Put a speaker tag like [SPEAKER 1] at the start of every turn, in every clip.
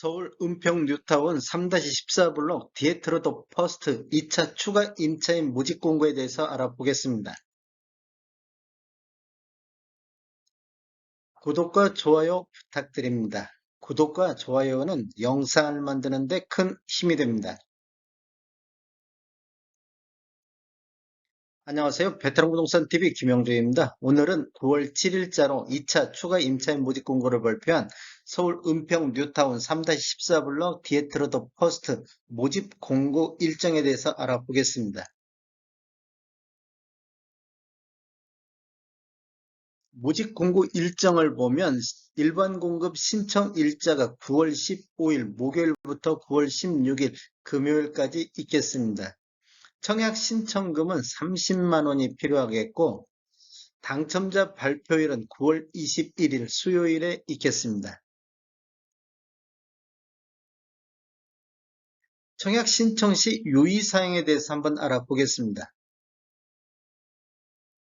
[SPEAKER 1] 서울 은평 뉴타운 3-14블록 디에트로더 퍼스트 2차 추가 임차인 모집 공고에 대해서 알아보겠습니다. 구독과 좋아요 부탁드립니다. 구독과 좋아요는 영상을 만드는 데 큰 힘이 됩니다. 안녕하세요. 베테랑 부동산 TV 김영주입니다. 오늘은 9월 7일자로 2차 추가 임차인 모집 공고를 발표한 서울 은평 뉴타운 3-14블록 디에트로 더 퍼스트 모집 공고 일정에 대해서 알아보겠습니다. 모집 공고 일정을 보면 일반 공급 신청 일자가 9월 15일 목요일부터 9월 16일 금요일까지 있겠습니다. 청약 신청금은 30만 원이 필요하겠고 당첨자 발표일은 9월 21일 수요일에 있겠습니다. 청약 신청 시 유의사항에 대해서 한번 알아보겠습니다.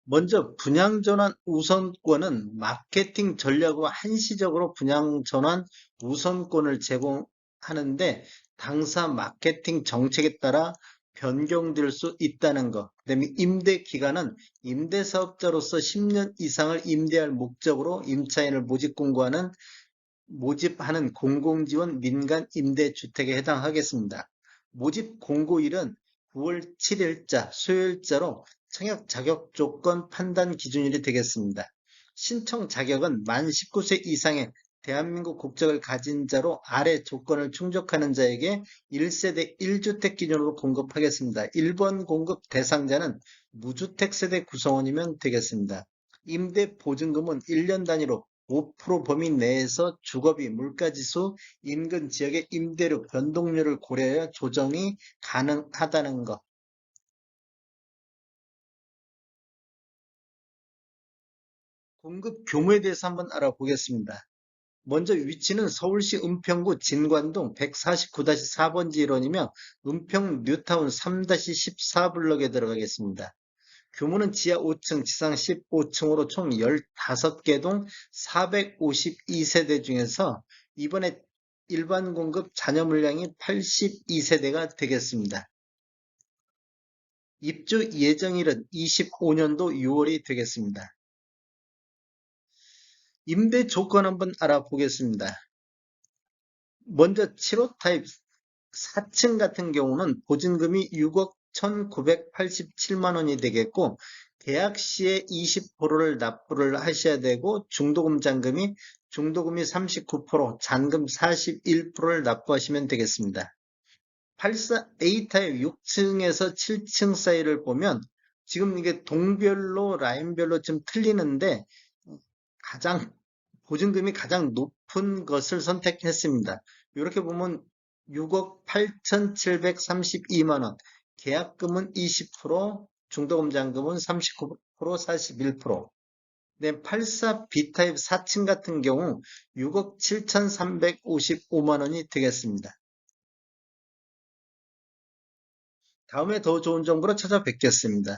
[SPEAKER 1] 먼저 분양전환 우선권은 마케팅 전략으로 한시적으로 분양전환 우선권을 제공하는데 당사 마케팅 정책에 따라 변경될 수 있다는 것. 그 다음에 임대 기간은 임대 사업자로서 10년 이상을 임대할 목적으로 임차인을 모집 공고하는 모집하는 공공지원 민간 임대 주택에 해당하겠습니다. 모집 공고일은 9월 7일자 수요일자로 청약 자격 조건 판단 기준일이 되겠습니다. 신청 자격은 만 19세 이상의 대한민국 국적을 가진 자로 아래 조건을 충족하는 자에게 1세대 1주택 기준으로 공급하겠습니다. 1번 공급 대상자는 무주택 세대 구성원이면 되겠습니다. 임대 보증금은 1년 단위로 5% 범위 내에서 주거비, 물가지수, 인근 지역의 임대료 변동률을 고려하여 조정이 가능하다는 것. 공급 규모에 대해서 한번 알아보겠습니다. 먼저 위치는 서울시 은평구 진관동 149-4번지 일원이며 은평 뉴타운 3-14블럭에 들어가겠습니다. 규모는 지하 5층, 지상 15층으로 총 15개 동 452세대 중에서 이번에 일반 공급 잔여 물량이 82세대가 되겠습니다. 입주 예정일은 25년도 6월이 되겠습니다. 임대 조건 한번 알아보겠습니다. 먼저 7호 타입 4층 같은 경우는 보증금이 6억 1,987만 원이 되겠고 계약 시에 20%를 납부를 하셔야 되고 중도금 잔금이 중도금이 39%, 잔금 41%를 납부하시면 되겠습니다. 84 A타입 6층에서 7층 사이를 보면 지금 이게 동별로 라인별로 좀 틀리는데 가장 보증금이 가장 높은 것을 선택했습니다. 이렇게 보면 6억 8,732만원, 계약금은 20%, 중도금 잔금은 39%, 41%. 네, 84 B타입 4층 같은 경우 6억 7,355만원이 되겠습니다. 다음에 더 좋은 정보로 찾아뵙겠습니다.